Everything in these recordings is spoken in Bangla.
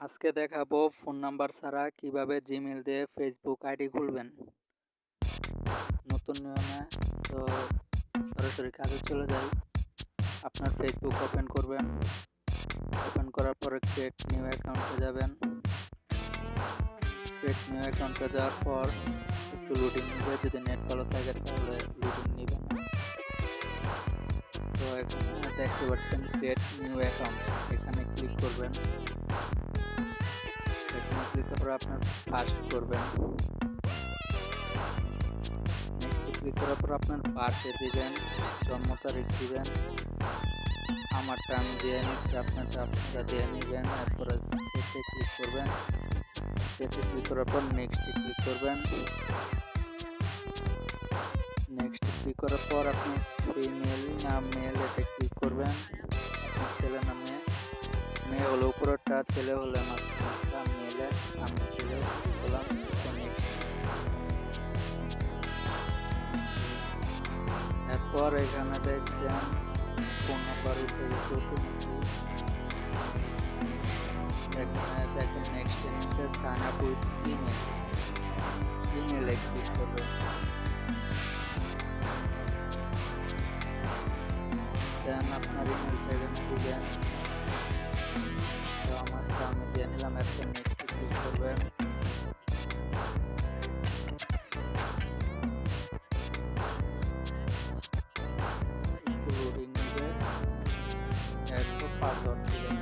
আজকে দেখাবো ফোন নাম্বার ছাড়া কীভাবে জিমেল দিয়ে ফেসবুক আইডি খুলবেন। নতুন নিয়মে, তো সরাসরি কাজে চলে যাই। আপনার ফেসবুক ওপেন করবেন। ওপেন করার পরে ক্রিয়েট নিউ অ্যাকাউন্টে যাবেন। ক্রিয়েট নিউ অ্যাকাউন্টে যাওয়ার পর একটু লোডিং নিবে। যদি নেট ভালো থাকে তাহলে লোডিং নিবে না তো এখানে দেখতে পাচ্ছেন ক্রিয়েট নিউ অ্যাকাউন্ট এখানে ক্লিক করবেন। এখানে ক্লিক করার পর আপনার ফার্স্ট করবেন। ক্লিক করার পর আপনার বার্থডে দিবেন, জন্ম তারিখ দিবেন। আমারটা আমি দিয়ে নিচ্ছি আপনারটা আপনারা দিয়ে নেবেন। এরপরে সেটে ক্লিক করবেন। সেটে ক্লিক করার পর নেক্সটে ক্লিক করবেন। নেক্সট ক্লিক করার পর আপনি ফিমেল না মেল এটা ক্লিক করবেন। আপনার ছেলে না মেয়ে। মেয়ে হলে, উপরেরটা ছেলে হলে মাঝখানটা মেলে, আমি ছেলে বললাম এরপর এখানে দেখছেন ফোন নাম্বার উঠে গেছে এখানে দেখেন নেক্সট নিচে সাইন আপ উইথ ইমেল ইমেলে ক্লিক করবেন আপনার দিবেন তো আমারটা আমি দিয়ে নিলাম এখন নেক্সট ক্লিক করবেন একটু লোডিং নেবে এরপর পাসওয়ার্ড দিবেন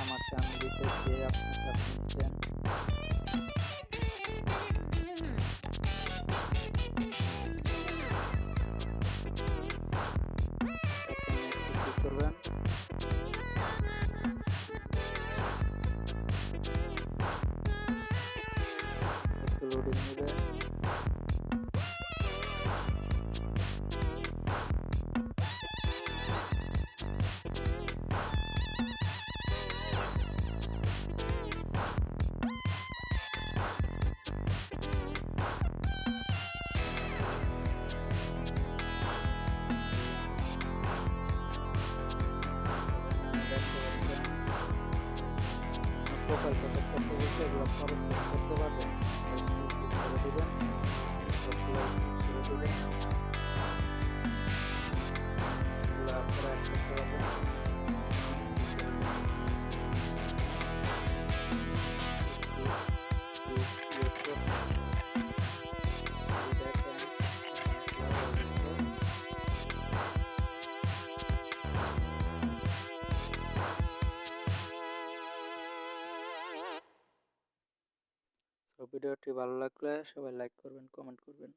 আমারটা আমি দিতেছি আপনারটা একটু লোডিং নেবে দেখতে পাচ্ছেন প্রোফাইল সেট করতে বলছে এগুলো পরে সেট করতে পারবেন স্কিপ করে দেবেন ভিডিওটি ভালো লাগলে সবাই লাইক করবেন কমেন্ট করবেন।